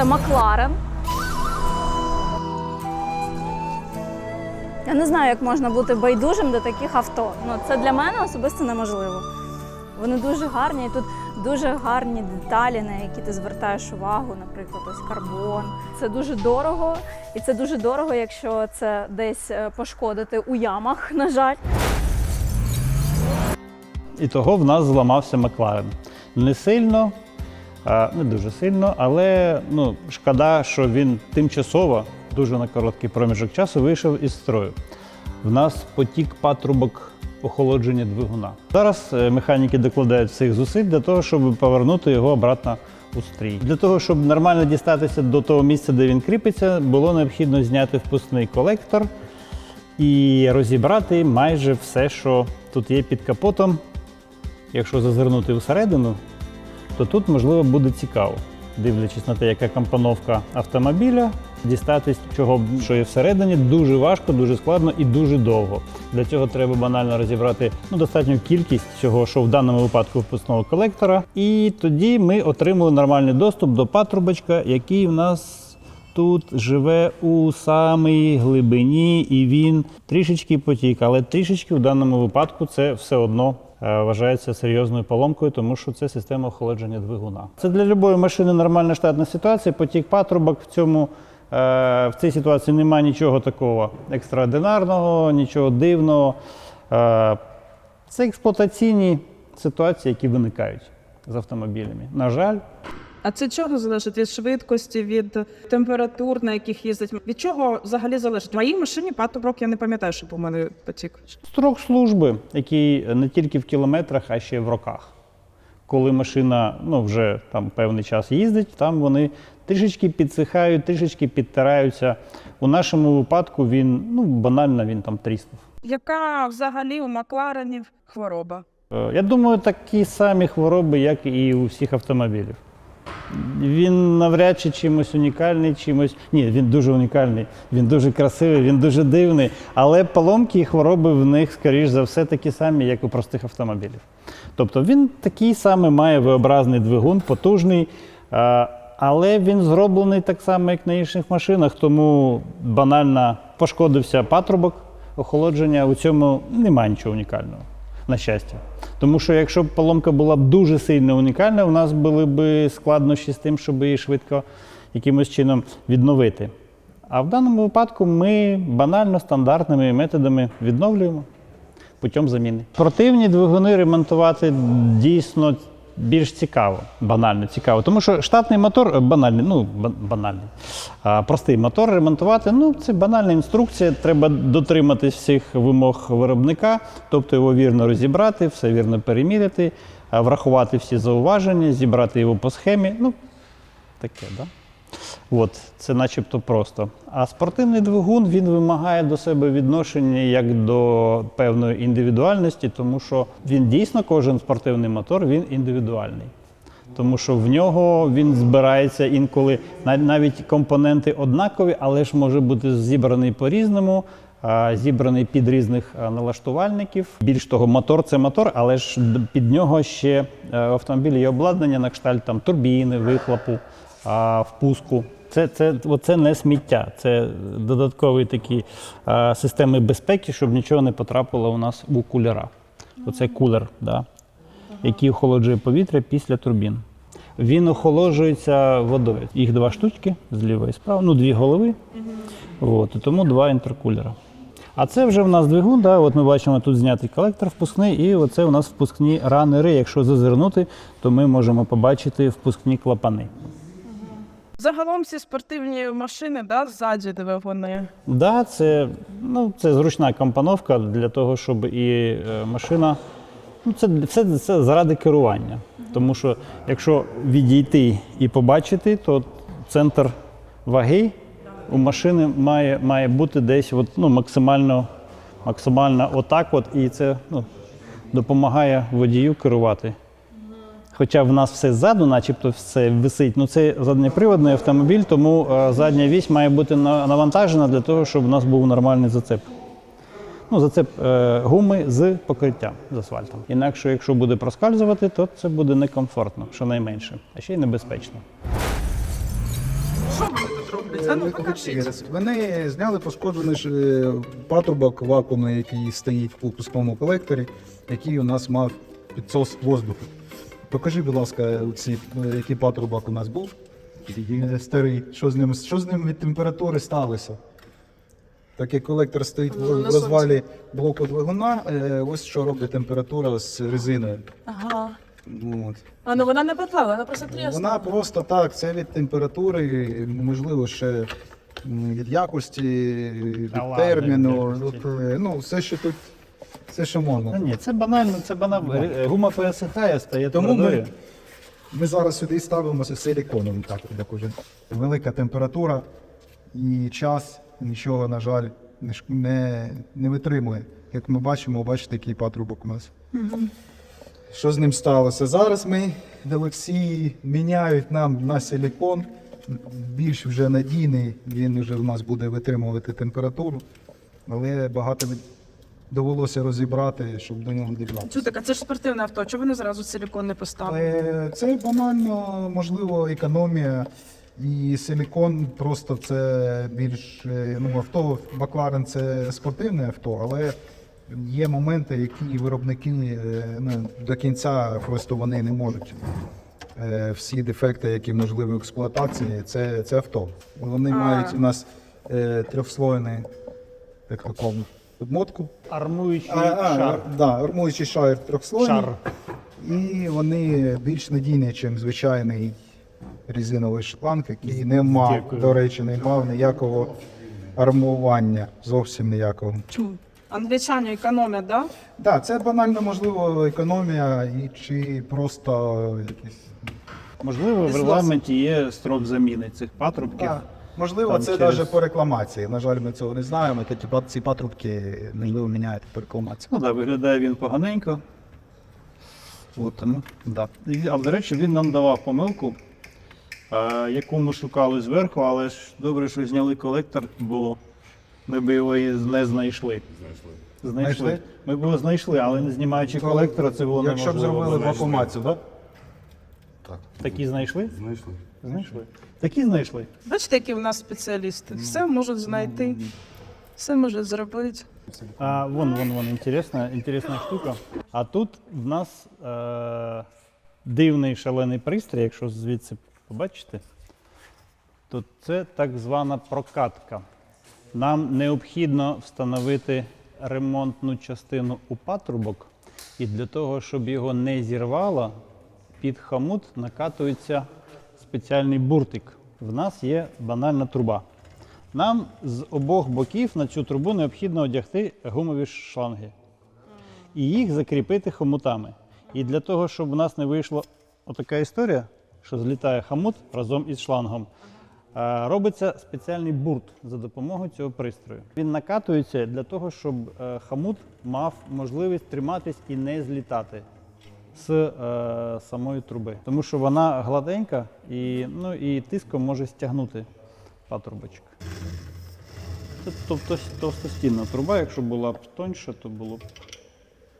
Це Макларен. Я не знаю, як можна бути байдужим до таких авто. Ну, це для мене особисто неможливо. Вони дуже гарні, і тут дуже гарні деталі, на які ти звертаєш увагу, наприклад, ось карбон. Це дуже дорого, і це дуже дорого, якщо це десь е, пошкодити у ямах, на жаль. І того в нас зламався Макларен. Не сильно, не дуже сильно, але ну, шкода, що він тимчасово, дуже на короткий проміжок часу, вийшов із строю. В нас потік патрубок охолодження двигуна. Зараз е, механіки докладають всіх зусиль для того, щоб повернути його обратно у стрій. Для того, щоб нормально дістатися до того місця, де він кріпиться, було необхідно зняти впускний колектор і розібрати майже все, що тут є під капотом. Якщо зазирнути всередину, то тут можливо буде цікаво, дивлячись на те, яка компоновка автомобіля, дістатись чого що є всередині, дуже важко, дуже складно і дуже довго. Для цього треба банально розібрати ну, достатню кількість цього, що в даному випадку впускного колектора. І тоді ми отримали нормальний доступ до патрубочка, який в нас тут живе у самій глибині, і він трішечки потік, але трішечки в даному випадку це все одно. Е, Вважається серйозною поломкою, тому що це система охолодження двигуна. Це для будь-якої машини нормальна штатна ситуація. Потік патрубок в цьому е, в цій ситуації немає нічого такого екстраординарного, нічого дивного. Е, Це експлуатаційні ситуації, які виникають з автомобілями. На жаль, А це чого залежить від швидкості, від температур, на яких їздить? Від чого взагалі залежить? В моїй машині патрубок я не пам'ятаю, щоб у мене потік. Строк служби, який не тільки в кілометрах, а ще й в роках. Коли машина ну, вже там певний час їздить, там вони трішечки підсихають, трішечки підтираються. У нашому випадку він ну, банально він там тріснув. Яка взагалі у Макларенів хвороба? Е, Я думаю, такі самі хвороби, як і у всіх автомобілів. Він навряд чи чимось унікальний, чимось. Ні, він дуже унікальний, він дуже красивий, він дуже дивний. Але поломки і хвороби в них, скоріш за все, такі самі, як у простих автомобілів. Тобто він такий самий має V-образний двигун, потужний, але він зроблений так само, як на інших машинах, тому банально пошкодився патрубок охолодження. У цьому немає нічого унікального на щастя. Тому що якщо б поломка була б дуже сильно унікальна, у нас були б складнощі з тим, щоб її швидко якимось чином відновити. А в даному випадку ми банально стандартними методами відновлюємо путем заміни. Спортивні двигуни ремонтувати дійсно більш цікаво, банально цікаво. Тому що штатний мотор е, банальний, ну банальний, а, простий мотор ремонтувати, ну це банальна інструкція. Треба дотриматись всіх вимог виробника, тобто його вірно розібрати, все вірно переміряти, врахувати всі зауваження, зібрати його по схемі. Ну, таке, да? От, це начебто просто. А спортивний двигун він вимагає до себе відношення як до певної індивідуальності, тому що він дійсно кожен спортивний мотор він індивідуальний. Тому що в нього він збирається інколи навіть компоненти однакові, але ж може бути зібраний по-різному, зібраний під різних налаштувальників. Більш того, мотор це мотор, але ж під нього ще е, в автомобілі є обладнання на кшталт там турбіни, вихлопу, а, впуску. Це, це, оце не сміття, це додаткові такі а, системи безпеки, щоб нічого не потрапило у нас у кулера. Оце кулер, да, який охолоджує повітря після турбін. Він охолоджується водою. Їх два штучки зліва і справа, ну дві голови. От, і тому два інтеркулера. А це вже в нас двигун. Да, от ми бачимо тут знятий колектор впускний, і оце у нас впускні ранери. Якщо зазирнути, то ми можемо побачити впускні клапани. Загалом всі спортивні машини, да, ззаді двигуни. Да, це, ну, це зручна компоновка для того, щоб і е, машина. Ну, це все це заради керування. Тому що якщо відійти і побачити, то центр ваги у машини має, має бути десь от, ну, максимально, максимально отак, от, і це ну, допомагає водію керувати. Хоча в нас все ззаду, начебто все висить. Ну це заднеприводний автомобіль, тому е, задня вісь має бути навантажена для того, щоб у нас був нормальний зацеп. Ну, зацеп е, гуми з покриттям з асфальтом. Інакше, якщо буде проскальзувати, то це буде некомфортно, щонайменше, а ще й небезпечно. А ну, Е, покажіть. Вони зняли пошкоджений патрубок вакуумний, який стоїть в пускному колекторі, який у нас мав підсос воздуху. Покажи, будь ласка, ці, який патрубок у нас був. Старий, що з ним, що з ним від температури сталося? Так як колектор стоїть в в розвалі блоку двигуна, е, ось що робить температура з резиною. Ага. От. А ну вона не поплала, вона просто тріснула. Вона просто так, це від температури, можливо, ще від якості, від Та ладно, терміну. е, Ну, все, що тут, все, що можна. ні, це банально, це банально. Гума пересихає, стає Тому ми, ми зараз сюди ставимо з силіконом. Так, уже. Велика температура і час нічого, на жаль, не, не, не витримує. Як ми бачимо, бачите, який патрубок у нас. Що з ним сталося? Зараз ми Олексій міняють нам на силікон. Більш вже надійний, він вже в нас буде витримувати температуру, але багато довелося розібрати, щоб до нього дібратися. Чу, так, а це ж спортивне авто. Чого вони зразу силікон не поставили? Е, Це банально, можливо, економія. І силікон просто це більш е, ну, авто. Макларен це спортивне авто, але є моменти, які виробники е, ну, до кінця просто вони не можуть. Е, Всі дефекти, які можливі в експлуатації, це, це авто. Вони мають у нас е, трьохслойний як такому обмотку. Армуючий А, а, шар. Да, армуючий шар трьохслойний. Шар. І вони більш надійні, ніж звичайний резиновий шланг, який не мав, Дякую. до речі, не мав ніякого армування, зовсім ніякого. Чому? Англічані економять, да? Так, да, це банально можливо економія і чи просто якісь. Можливо, в регламенті є строк заміни цих патрубків. Да. Можливо, Там це через- навіть по рекламації. На жаль, ми цього не знаємо. Такі ці патрубки можливо міняють по рекламації. Ну так, виглядає він поганенько. От, ну, да. І, А до речі, він нам давав помилку, е, яку ми шукали зверху, але ж добре, що зняли колектор, бо ми б його і не знайшли. Знайшли. Знайшли? Ми б його знайшли, але не знімаючи колектора, це було Якщо б зробили вакуумацію, так? Такі знайшли? Знайшли. Знайшли. Такі знайшли. Бачите, які в нас спеціалісти. Все можуть знайти, все можуть зробити. А, вон, вон, вон, інтересна, інтересна штука. А тут в нас е, дивний шалений пристрій, якщо звідси побачите, то це так звана прокатка. Нам необхідно встановити ремонтну частину у патрубок, і для того, щоб його не зірвало, під хамут накатується спеціальний буртик. В нас є банальна труба. Нам з обох боків на цю трубу необхідно одягти гумові шланги і їх закріпити хомутами. І для того, щоб у нас не вийшла отака історія, що злітає хомут разом із шлангом, е, робиться спеціальний бурт за допомогою цього пристрою. Він накатується для того, щоб е, хомут мав можливість триматись і не злітати з е, самої труби. Тому що вона гладенька і, ну, і тиском може стягнути патрубочок. Це тобто товстостінна труба, якщо була б тоньша, то було б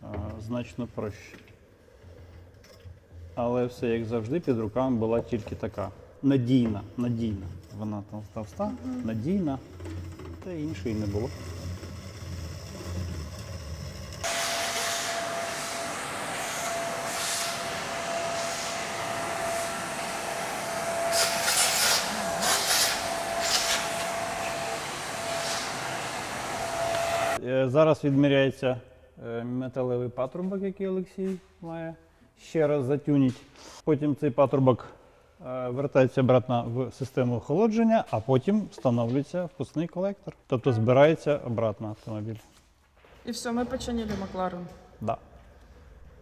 а, значно проще. Але все, як завжди, під руками була тільки така. Надійна, надійна. Вона там товста, надійна, та іншої не було. Зараз відміряється е, металевий патрубок, який Олексій має ще раз затюніть. Потім цей патрубок е, вертається обратно в систему охолодження, а потім встановлюється впускний колектор. Тобто збирається обратно автомобіль. І все, ми починили Макларен. Да.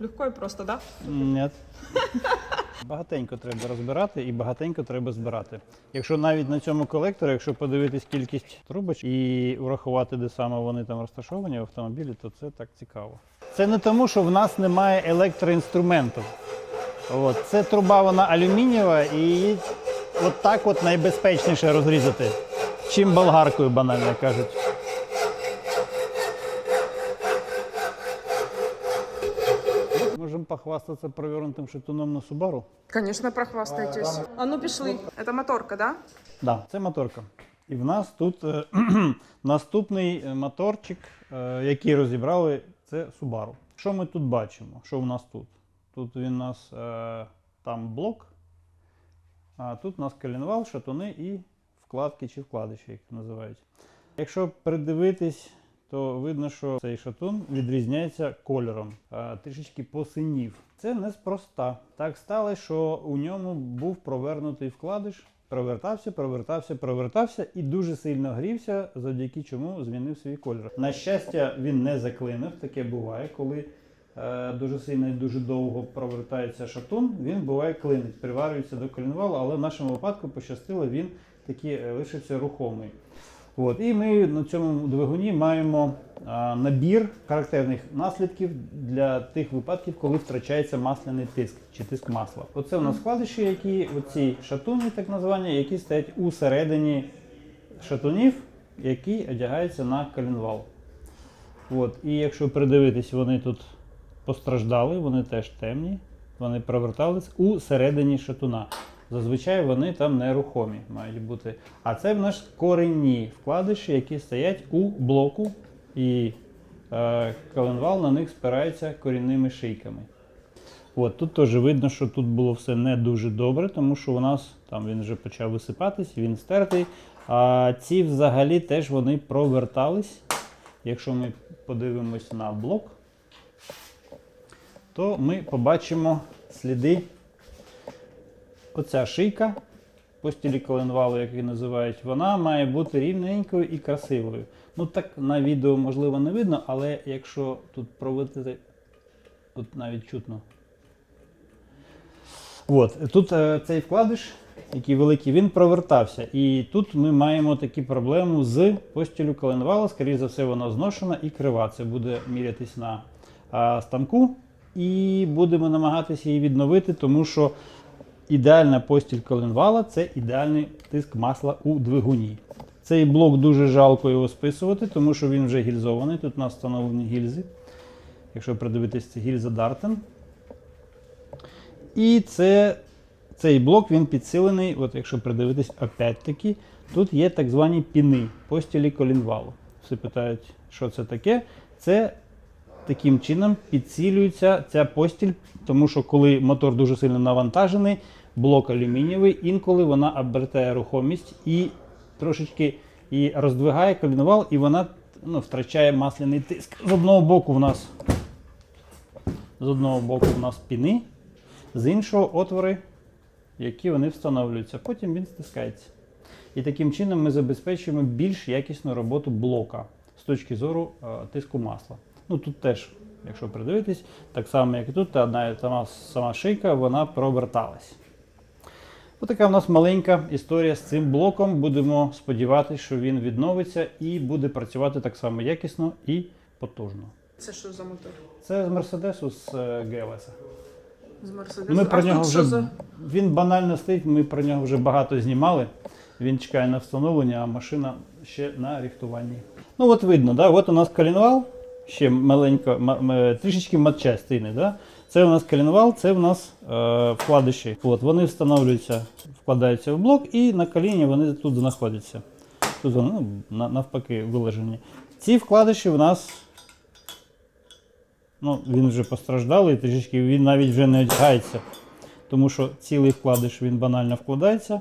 Легко і просто, так? Да? Ні. Багатенько треба розбирати і багатенько треба збирати. Якщо навіть на цьому колекторі, якщо подивитись кількість трубоч і врахувати, де саме вони там розташовані в автомобілі, то це так цікаво. Це не тому, що в нас немає електроінструменту. От. Це труба, вона алюмінієва і от так от найбезпечніше розрізати, чим болгаркою, банально кажуть. Можемо похвастатися провернутим шатуном на Subaru. Звісно, прохвастайтесь. А ну пішли. Це моторка, да? Да, це моторка. І в нас тут е, наступний е, моторчик, е, який розібрали, це Subaru. Що ми тут бачимо? Що у нас тут? Тут він у нас е, там блок, а тут у нас коленвал, шатуни і вкладки чи вкладиші, як називають. Якщо придивитись, то видно, що цей шатун відрізняється кольором, а, трішечки посинів. Це неспроста. Так сталося, що у ньому був провернутий вкладиш, провертався, провертався, провертався і дуже сильно грівся, завдяки чому змінив свій кольор. На щастя, він не заклинив. Таке буває, коли е, дуже сильно і дуже довго провертається шатун, він буває клинить, приварюється до колінвалу, але в нашому випадку пощастило, він таки е, лишився рухомий. От, і ми на цьому двигуні маємо а, набір характерних наслідків для тих випадків, коли втрачається масляний тиск чи тиск масла. Оце у нас вкладиші, які оці шатуни, так називані, які стоять у середині шатунів, які одягаються на коленвал. От, і якщо придивитись, вони тут постраждали, вони теж темні, вони провертались у середині шатуна. Зазвичай вони там нерухомі мають бути. А це в нас корінні вкладиші, які стоять у блоку, і е, коленвал на них спирається корінними шийками. От, тут теж видно, що тут було все не дуже добре, тому що у нас там він вже почав висипатись, він стертий. А ці взагалі теж вони провертались. Якщо ми подивимось на блок, то ми побачимо сліди Оця шийка постілі коленвалу, як її називають, вона має бути рівненькою і красивою. Ну так на відео можливо не видно, але якщо тут проводити, тут навіть чутно. От, тут е, цей вкладиш, який великий, він провертався. І тут ми маємо таку проблему з постілю коленвала. Скоріше за все, вона зношена і крива. Це буде мірятись на а, станку. І будемо намагатися її відновити, тому що ідеальна постіль коленвала це ідеальний тиск масла у двигуні. Цей блок дуже жалко його списувати, тому що він вже гільзований. Тут у нас встановлені гільзи. Якщо придивитись, це гільза Дартен. І це, цей блок він підсилений, от якщо придивитись, опять-таки, тут є так звані піни постілі колінвалу. Всі питають, що це таке. Це таким чином підсилюється ця постіль, тому що коли мотор дуже сильно навантажений, блок алюмінієвий, інколи вона обертає рухомість і трошечки і роздвигає колінвал, і вона ну, втрачає масляний тиск. З одного боку в нас з одного боку в нас піни, з іншого отвори, які вони встановлюються. Потім він стискається. І таким чином ми забезпечуємо більш якісну роботу блока з точки зору е, тиску масла. Ну тут теж, якщо придивитись, так само, як і тут, одна сама, сама шийка вона проверталась. Отака в нас маленька історія з цим блоком. Будемо сподіватися, що він відновиться і буде працювати так само якісно і потужно. Це що за мотор? Це з Мерседесу з е, ГЛС. З Мерседесу. Ми про а нього вже за... він банально стоїть. Ми про нього вже багато знімали. Він чекає на встановлення, а машина ще на рихтуванні. Ну от видно, да? от у нас коленвал, ще маленько, м- трішечки матчастини. Да? Це у нас коленвал, це у нас е, вкладиші. От, вони встановлюються, вкладаються в блок і на коліні вони тут знаходяться. Тут вони ну, навпаки вилежені. Ці вкладиші у нас Ну, він вже постраждалий, трішечки він навіть вже не одягається. Тому що цілий вкладиш він банально вкладається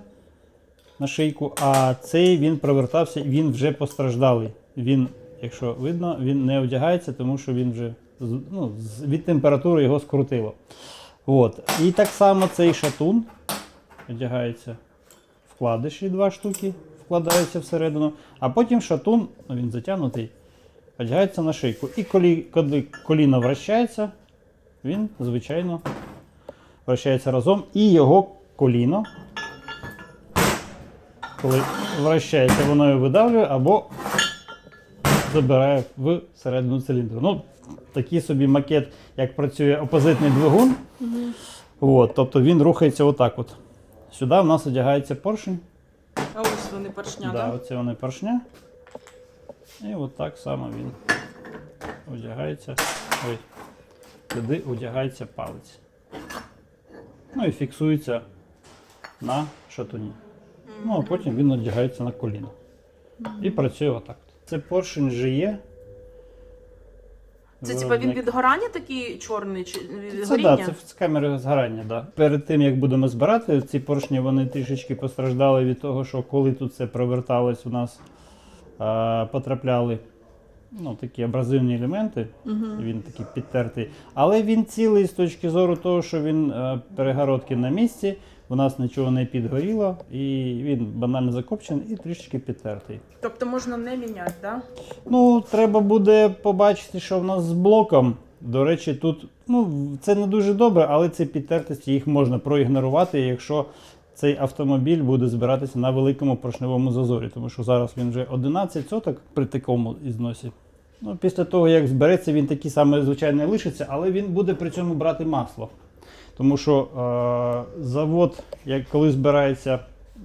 на шийку, а цей він провертався, він вже постраждалий. Він, якщо видно, він не одягається, тому що він вже ну, від температури його скрутило. От. І так само цей шатун одягається вкладиші два штуки, вкладаються всередину, а потім шатун, ну він затягнутий, одягається на шийку. І коли, коли коліно вращається, він, звичайно, вращається разом. І його коліно, коли вращається, воно його видавлює або забирає в середину циліндру. Ну, такий собі макет, як працює опозитний двигун. От, тобто він рухається отак. от. Сюди в нас одягається поршень. А ось вони поршня, Да, да? оце вони поршня. І от так само він одягається. Ой, туди одягається палець. Ну і фіксується на шатуні. Ну, а потім він одягається на коліно. І працює отак. Це поршень GE. Це типа він від горання такий чорний чи від Це, горіння? да, це з камери згорання, да. Перед тим як будемо збирати, ці поршні вони трішечки постраждали від того, що коли тут це проверталось, у нас а, потрапляли ну, такі абразивні елементи. Він такий підтертий. Але він цілий з точки зору того, що він е, перегородки на місці, у нас нічого не підгоріло, і він банально закопчений і трішечки підтертий. Тобто можна не міняти, да? Ну, треба буде побачити, що в нас з блоком. До речі, тут ну, це не дуже добре, але ці підтертості їх можна проігнорувати, якщо цей автомобіль буде збиратися на великому поршневому зазорі, тому що зараз він вже 11 соток при такому ізносі. Ну, після того, як збереться, він такий самий звичайний лишиться, але він буде при цьому брати масло. Тому що е, завод, як коли збирається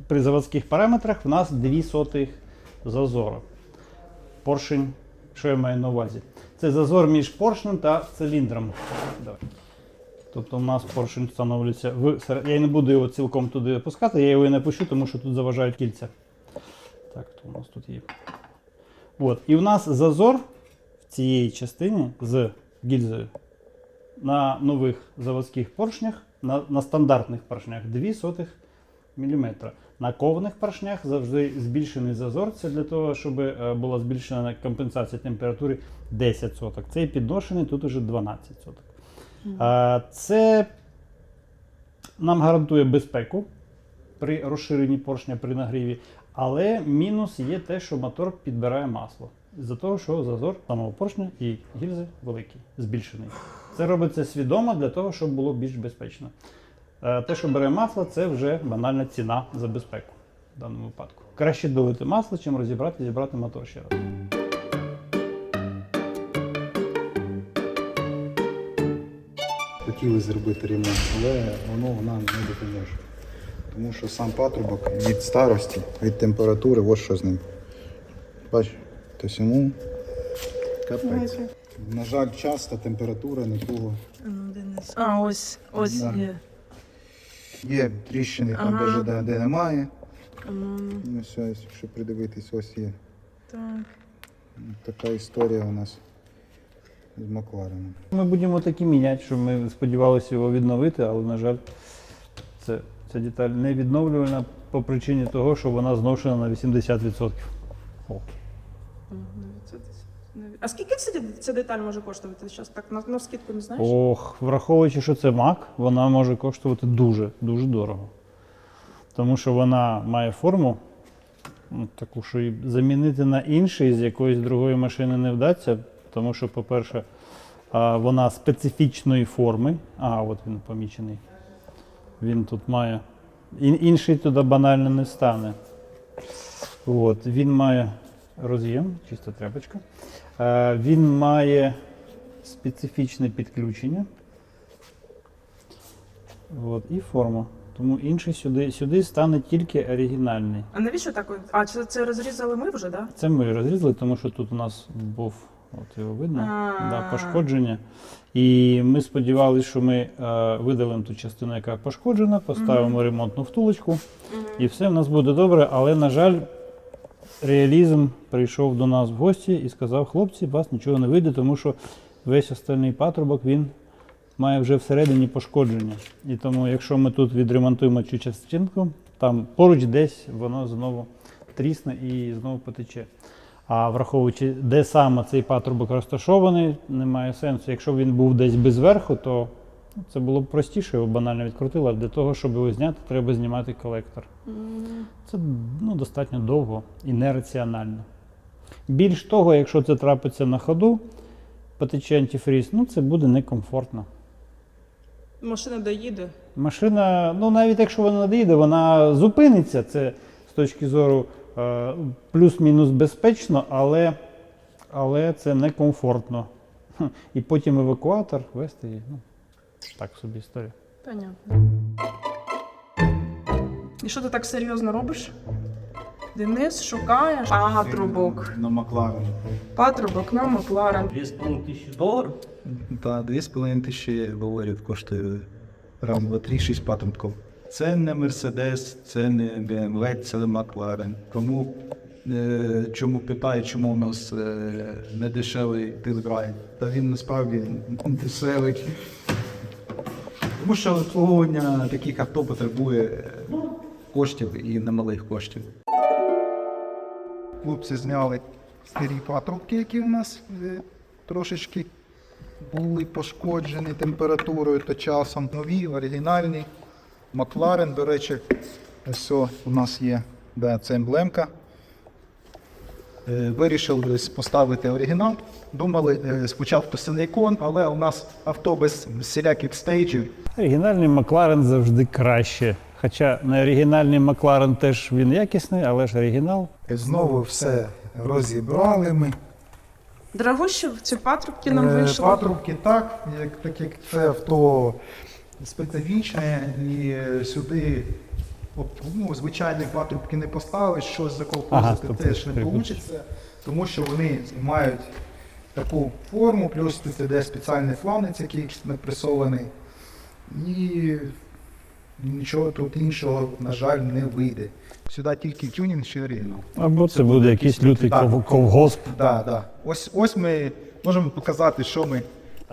при заводських параметрах, в нас 2 сотих зазору поршень, що я маю на увазі? Це зазор між поршнем та циліндром. Давай. Тобто у нас поршень встановлюється в Я не буду його цілком туди опускати, я його і не пущу, тому що тут заважають кільця. Так, то у нас тут є. От. І в нас зазор в цій частині з гільзою на нових заводських поршнях, на, на стандартних поршнях 2 сотих мм. На кованих поршнях завжди збільшений зазор. Це для того, щоб е, була збільшена компенсація температури 10 соток. Цей підношений тут уже 12 соток. Це нам гарантує безпеку при розширенні поршня при нагріві. Але мінус є те, що мотор підбирає масло. З-за того, що зазор самого поршня і гільзи великий, збільшений. Це робиться свідомо для того, щоб було більш безпечно. Е, Те, що бере масло, це вже банальна ціна за безпеку в даному випадку. Краще долити масло, чим розібрати і зібрати мотор ще раз. Хотіли зробити ремонт, але воно нам не допоможе. Тому що сам патрубок від старості, від температури, ось що з ним. Бач, тобто йому капець. На жаль, часто температура нікого. А, ось, ось Да. є. Є тріщини там, Ага. даже де, де немає. М, Ну, ось, ось, якщо придивитись, ось є. Так. Така історія у нас з Маклареном. Ми будемо такі міняти, що ми сподівалися його відновити, але, на жаль, це, ця деталь не відновлювана по причині того, що вона зношена на 80%. О. А скільки ця, деталь може коштувати? Зараз так на, на скидку не знаєш? Ох, враховуючи, що це Mac, вона може коштувати дуже, дуже дорого. Тому що вона має форму, ну, таку, що і замінити на інший з якоїсь другої машини не вдасться. Тому що, по-перше, вона специфічної форми. А, от він помічений. Він тут має. Інший туди банально не стане. От, він має роз'єм, чиста тряпочка. Е, Він має специфічне підключення. От, і форма. Тому інший сюди, сюди стане тільки оригінальний. А навіщо так? А це, це розрізали ми вже, так? Да? Це ми розрізали, тому що тут у нас був, от його видно, А. да, пошкодження. І ми сподівалися, що ми е, видалимо ту частину, яка пошкоджена, поставимо ремонтну втулочку, і все в нас буде добре. Але, на жаль, реалізм прийшов до нас в гості і сказав: хлопці, вас нічого не вийде, тому що весь остальний патрубок він має вже всередині пошкодження. І тому, якщо ми тут відремонтуємо цю частинку, там поруч десь воно знову трісне і знову потече. А враховуючи, де саме цей патрубок розташований, немає сенсу. Якщо він був десь без верху, то це було б простіше, його банально відкрутили. А для того, щоб його зняти, треба знімати колектор. Це ну, достатньо довго і нераціонально. Більш того, якщо це трапиться на ходу, потече антифріз, ну це буде некомфортно. Машина доїде. Машина, ну навіть якщо вона не доїде, вона зупиниться. Це з точки зору е, плюс-мінус безпечно, але, але це некомфортно. І потім евакуатор вести її. Ну, так собі історія. Понятно. І що ти так серйозно робиш? Денис шукає патрубок. На Макларен. Патрубок на Макларен. 2,5 тисячі доларів. Та 2,5 тисячі доларів коштує три, шість патрубків. Це не Мерседес, це не BMW, це не Макларен. Тому е, чому питає, чому у нас е, не дешевий тилграй. Та він насправді дешевий. Тому що обслуговування таких авто потребує е, коштів і немалих коштів. Хлопці зняли старі патрубки, які у нас е, трошечки були пошкоджені температурою та часом. Нові, оригінальні. Макларен, до речі, ось у нас є да, це емблемка. Е, Вирішили поставити оригінал. Думали е, спочатку силікон, але у нас авто без всіляких стейджів. Оригінальний Макларен завжди краще. Хоча не оригінальний Макларен теж він якісний, але ж оригінал. Знову все розібрали ми. Дорогущі ці патрубки нам Е, вийшли. Патрубки так, як, так як це авто специфічне, і сюди ну, звичайні патрубки не поставиш, щось заколхозити Ага, тобто теж не вийде, тому що вони мають таку форму, плюс тут іде спеціальний фланець, який напресований. І нічого тут іншого, на жаль, не вийде. Сюди тільки тюнінг чи оригінал. Або це буде якийсь лютий Так. ков- ковгосп. Да, да. Ось, ось ми можемо показати, що ми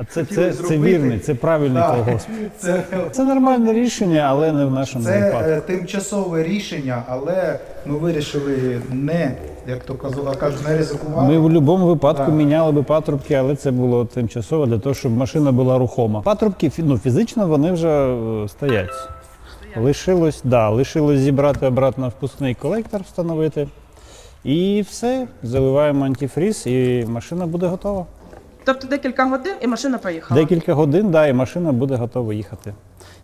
А це, це, це вірний, це правильний Да. колгосп. Це, Це нормальне рішення, але не в нашому це випадку. е, тимчасове рішення, але ми вирішили не, як то казала, кажуть, не ризикувати. Ми в будь-якому випадку міняли би патрубки, але це було тимчасово для того, щоб машина була рухома. Патрубки фі- ну, фізично вони вже е, стоять. Лишилось, да, лишилось зібрати обратно впускний колектор, встановити. І все, заливаємо антифріз, і машина буде готова. Тобто декілька годин і машина поїхала. Декілька годин, да, і машина буде готова їхати.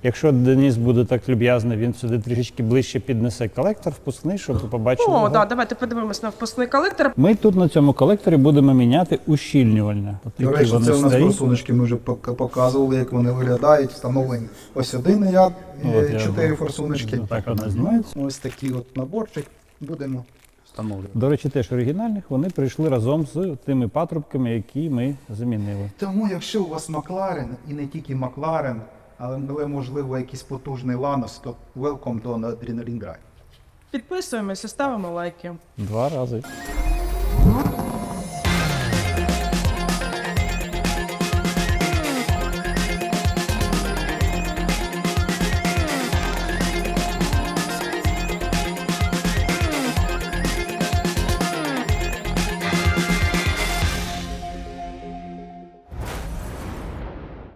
Якщо Деніс буде так люб'язний, він сюди трішечки ближче піднесе колектор впускний, щоб ви побачили. О, його. да, давайте подивимось на впускний колектор. Ми тут на цьому колекторі будемо міняти ущільнювальне. От До які речі, вони це у нас стоять. форсуночки, ми вже пок- показували, як вони виглядають, встановлені. Ось один ряд, е, От я чотири форсуночки. Так вони знімаються. Ось такий от наборчик. Будемо встановлювати. До речі, теж оригінальних вони прийшли разом з тими патрубками, які ми замінили. Тому, якщо у вас Макларен, і не тільки Макларен, але, але можливо якийсь потужний Ланос, то welcome до Adrenaline Drive. Підписуємося, ставимо лайки. Два рази.